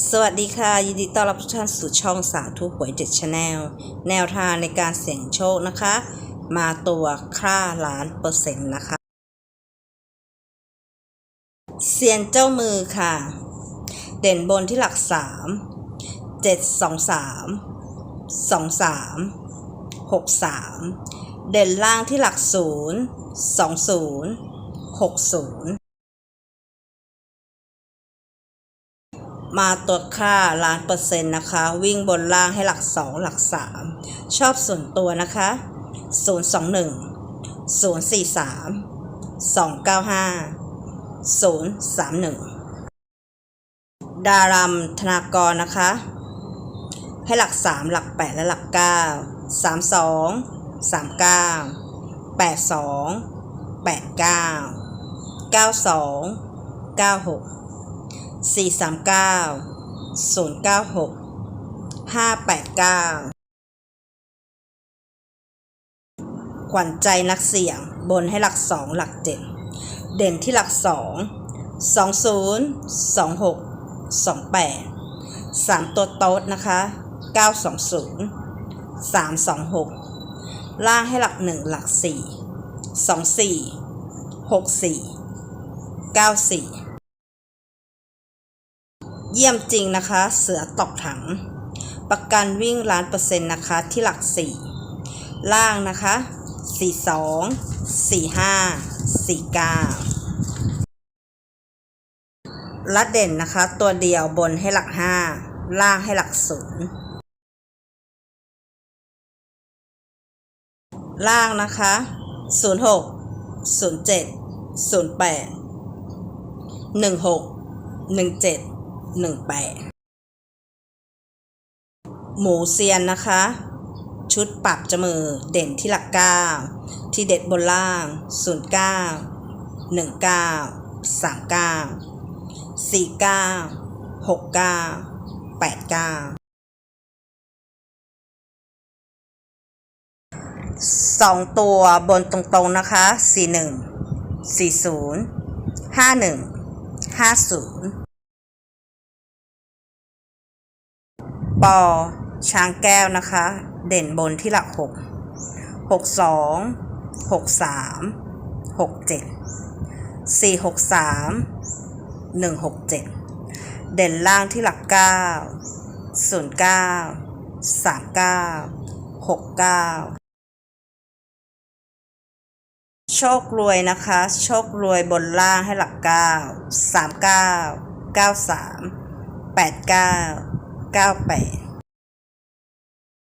สวัสดีค่ะ ยินดีต้อนรับทุกท่านสู่ช่องสาธุหวยเด็ดชาแนลแนวทางในการเสี่ยงโชคนะคะ มาตัวคร่าล้านเปอร์เซ็นต์นะคะ เสียนเจ้ามือค่ะ เด่นบนที่หลักสามเจ็ดสองสามสองสามหกสามเด่นล่างที่หลักศูนย์สองศูนย์หกศูนย์ มาตัวจค่าล้านเปอร์เซ็นต์นะคะ วิ่งบนล่างให้หลักสองหลักสามชอบส่วนตัวนะคะ 0 2 1 0 4 3 2 9 5 0 3 1 ดารัมธนากรนะคะ ให้หลัก 3 หลัก 8 และหลัก 9 3 2 3 9 8 2 89 92 96 8 9 9 2 9 6สี่สามเก้าศูนย์เก้าหกห้าแปดเก้าขวัญใจนักเสี่ยงบนให้หลักสองหลักเจ็ดเด่นที่หลักสองสองศูนย์สองหกสองแปดสามตัวโต๊ดนะคะเก้าสองศูนย์สามสองหกล่างให้หลักหนึ่งหลักสี่สองสี่หกสี่ เยี่ยมจริงนะคะ เสือตกถัง ประกันวิ่งล้านเปอร์เซ็นต์นะคะที่หลักสี่ล่างนะคะสี่สองสี่ห้าสี่เก้าลัดเด่นนะคะ ตัวเดียวบนให้หลักห้าล่างให้หลักศูนย์ล่างนะคะศูนย์หก หนึ่งแปดหมูเซียนนะคะ ชุดปรับจมือเด่นที่หลักเก้าที่เด็ดบนล่าง 09 19 39 49 69 89 สองตัวบนตรงๆนะคะ 41 40 51 50 ปอช้างแก้วนะคะ เด่นบนที่หลักหกหกสองหกสามหกเจ็ดสี่หกสามหนึ่งหกเจ็ดเด่นล่างที่หลักเก้าศูนย์เก้าสามเก้าหกเก้าโชครวยนะคะ โชครวยบนล่างให้หลักเก้าสามเก้าเก้าสามแปดเก้า 九八